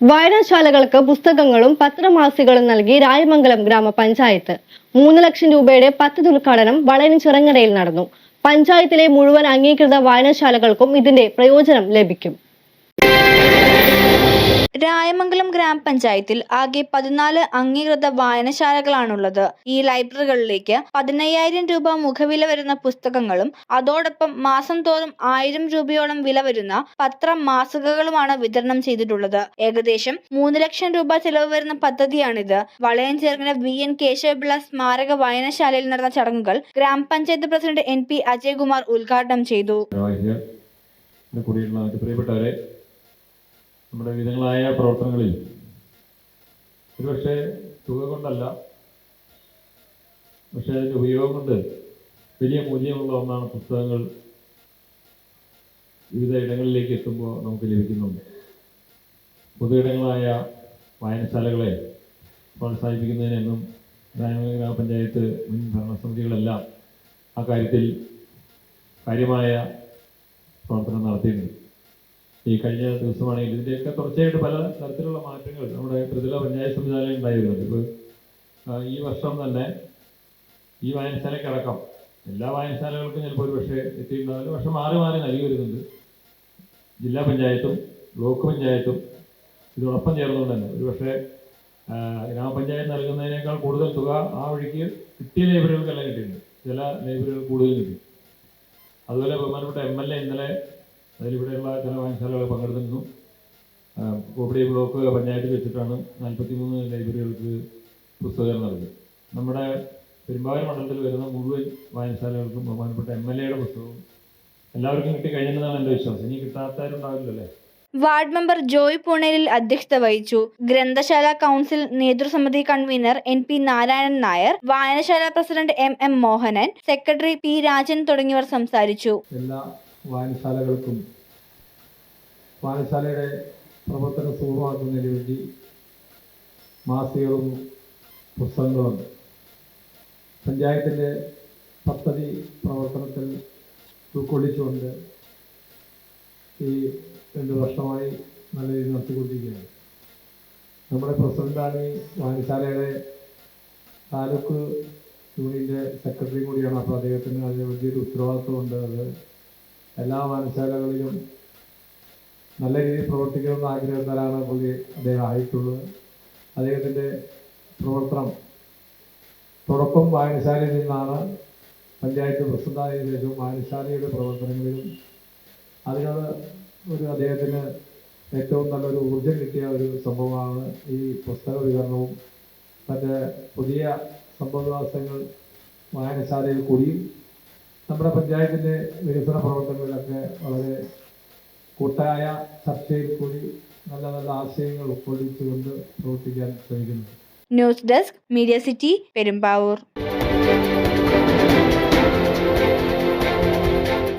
വായനശാലകൾക്ക് പുസ്തകങ്ങളും പത്രമാസികളും നൽകി രായമംഗലം ഗ്രാമപഞ്ചായത്ത്. മൂന്ന് ലക്ഷം രൂപയുടെ പദ്ധതി ഉദ്ഘാടനം വളയൻ ചിറങ്ങരയിൽ നടന്നു. പഞ്ചായത്തിലെ മുഴുവൻ അംഗീകൃത വായനശാലകൾക്കും ഇതിന്റെ പ്രയോജനം ലഭിക്കും. രായമംഗലം ഗ്രാമപഞ്ചായത്തിൽ ആകെ പതിനാല് അംഗീകൃത വായനശാലകളാണുള്ളത്. ഈ ലൈബ്രറികളിലേക്ക് പതിനയ്യായിരം രൂപ മുഖവില വരുന്ന പുസ്തകങ്ങളും അതോടൊപ്പം മാസം തോറും ആയിരം രൂപയോളം വില വരുന്ന പത്ര മാസികകളുമാണ് വിതരണം ചെയ്തിട്ടുള്ളത്. ഏകദേശം മൂന്ന് ലക്ഷം രൂപ ചെലവ് വരുന്ന പദ്ധതിയാണിത്. വളയഞ്ചേർക്കര വി. എൻ. കേശവപിള്ള സ്മാരക വായനശാലയിൽ നടന്ന ചടങ്ങുകൾ ഗ്രാമപഞ്ചായത്ത് പ്രസിഡന്റ് എൻ. പി. അജയ്കുമാർ ഉദ്ഘാടനം ചെയ്തു. നമ്മുടെ വിവിധങ്ങളായ പ്രവർത്തനങ്ങളിൽ. ഒരുപക്ഷെ തുക കൊണ്ടല്ല പക്ഷേ അതിന്റെ ഉപയോഗം കൊണ്ട് വലിയ മൂല്യമുള്ള ഒന്നാണ് പുസ്തകങ്ങൾ വിവിധ ഇടങ്ങളിലേക്ക് എത്തുമ്പോൾ നമുക്ക് ലഭിക്കുന്നുണ്ട്. പൊതു ഇടങ്ങളായ വായനശാലകളെ പ്രോത്സാഹിപ്പിക്കുന്നതിനെന്നും ഗ്രാമീണ ഗ്രാമപഞ്ചായത്ത് മുൻ ഭരണസമിതികളെല്ലാം ആ കാര്യത്തിൽ കാര്യമായ പ്രവർത്തനം നടത്തിയിട്ടുണ്ട്. ഈ കഴിഞ്ഞ ദിവസമാണെങ്കിൽ ഇതിന്റെയൊക്കെ തുടർച്ചയായിട്ട് പല തരത്തിലുള്ള മാറ്റങ്ങൾ നമ്മുടെ ത്രിതല പഞ്ചായത്ത് സംവിധാനം ഉണ്ടായി വരുന്നുണ്ട് ഇപ്പോൾ ഈ വർഷം തന്നെ ഈ വായനശാലയ്ക്കടക്കം എല്ലാ വായനശാലകൾക്കും ചിലപ്പോൾ ഒരു പക്ഷേ എത്തിയിട്ടുണ്ടാവില്ല. പക്ഷെ മാറി മാറി നൽകി വരുന്നുണ്ട്. ജില്ലാ പഞ്ചായത്തും ബ്ലോക്ക് പഞ്ചായത്തും ഇതോടൊപ്പം ചേർന്നുകൊണ്ട് തന്നെ. ഒരു പക്ഷേ ഗ്രാമപഞ്ചായത്ത് നൽകുന്നതിനേക്കാൾ കൂടുതൽ തുക ആ വഴിക്ക് കിട്ടിയ ലൈബ്രറികൾക്കെല്ലാം കിട്ടിയിട്ടുണ്ട്. ചില ലൈബ്രറികൾ കൂടുതൽ കിട്ടി. അതുപോലെ ബഹുമാനപ്പെട്ട എം എൽ എ ഇന്നലെ അതിലിവിടെയുള്ള ചില വായനശാലകൾ പങ്കെടുത്തിരുന്നു കോപ്പടി ബ്ലോക്ക് പഞ്ചായത്ത് വെച്ചിട്ടാണ് നാൽപ്പത്തി മൂന്ന് ലൈബ്രറികൾക്ക് പുസ്തകം നൽകി നമ്മുടെ പെരുമ്പാവൂർ മണ്ഡലത്തിൽ വരുന്ന മുഴുവൻ വായനശാലകൾക്കും ബഹുമാനപ്പെട്ട എം എൽ എയുടെ പുസ്തകവും എല്ലാവർക്കും കിട്ടി കഴിഞ്ഞെന്നാണ് എന്റെ വിശ്വാസം. ഇനി കിട്ടാത്തവരുണ്ടാവില്ലല്ലേ വാർഡ് മെമ്പർ ജോയ് പൂണേലിൽ അധ്യക്ഷത വഹിച്ചു. ഗ്രന്ഥശാല council നേതൃസമിതി convener N P Narayanan Nair വായനശാല president M M Mohanan secretary P Rajan തുടങ്ങിയവർ സംസാരിച്ചു. എല്ലാ വായനശാലകൾക്കും വായനശാലയുടെ പ്രവർത്തനം സുഗമമാക്കുന്നതിന് വേണ്ടി മാസികകളും പുസ്തകങ്ങളും പഞ്ചായത്തിന്റെ പദ്ധതി പ്രവർത്തനത്തിൽ ഉൾക്കൊള്ളിച്ചുകൊണ്ട് ഈ രണ്ട് വർഷമായി നല്ല രീതിയിൽ നടത്തിക്കൊണ്ടിരിക്കുകയാണ്. നമ്മുടെ പ്രസിഡന്റാണ് ഈ വായനശാലയുടെ താലൂക്ക് യൂണിയന്റെ സെക്രട്ടറി കൂടിയാണ്. അപ്പോൾ അദ്ദേഹത്തിന് അതിന് വലിയൊരു ഉത്തരവാദിത്വമുണ്ട്. അത് എല്ലാ വായനശാലകളിലും നല്ല രീതിയിൽ പ്രവർത്തിക്കണമെന്ന് ആഗ്രഹത്താലാണ് പുള്ളി അദ്ദേഹം ആയിട്ടുള്ളത്. അദ്ദേഹത്തിന്റെ പ്രവർത്തനം തുടക്കം വായനശാലയിൽ നിന്നാണ്. പഞ്ചായത്ത് പ്രസിഡന്റായതിനു ശേഷം വായനശാലയുടെ പ്രവർത്തനങ്ങളിലും അതിനോട് ഒരു അദ്ദേഹത്തിന് ഏറ്റവും നല്ലൊരു ഊർജം കിട്ടിയ ഒരു സംഭവമാണ് ഈ പുസ്തക വിതരണവും. മറ്റേ പുതിയ സംഭവവികാസങ്ങൾ വായനശാലയിൽ കൂടിയും നമ്മുടെ പഞ്ചായത്തിന്റെ വികസന പ്രവർത്തനങ്ങളിലൊക്കെ വളരെ കൂട്ടായ ചർച്ചയിൽ കൂടി നല്ല നല്ല ആശയങ്ങൾ ഉൾക്കൊള്ളിച്ചുകൊണ്ട് പ്രവർത്തിക്കാൻ ശ്രമിക്കുന്നു. News desk media city Perumbavoor.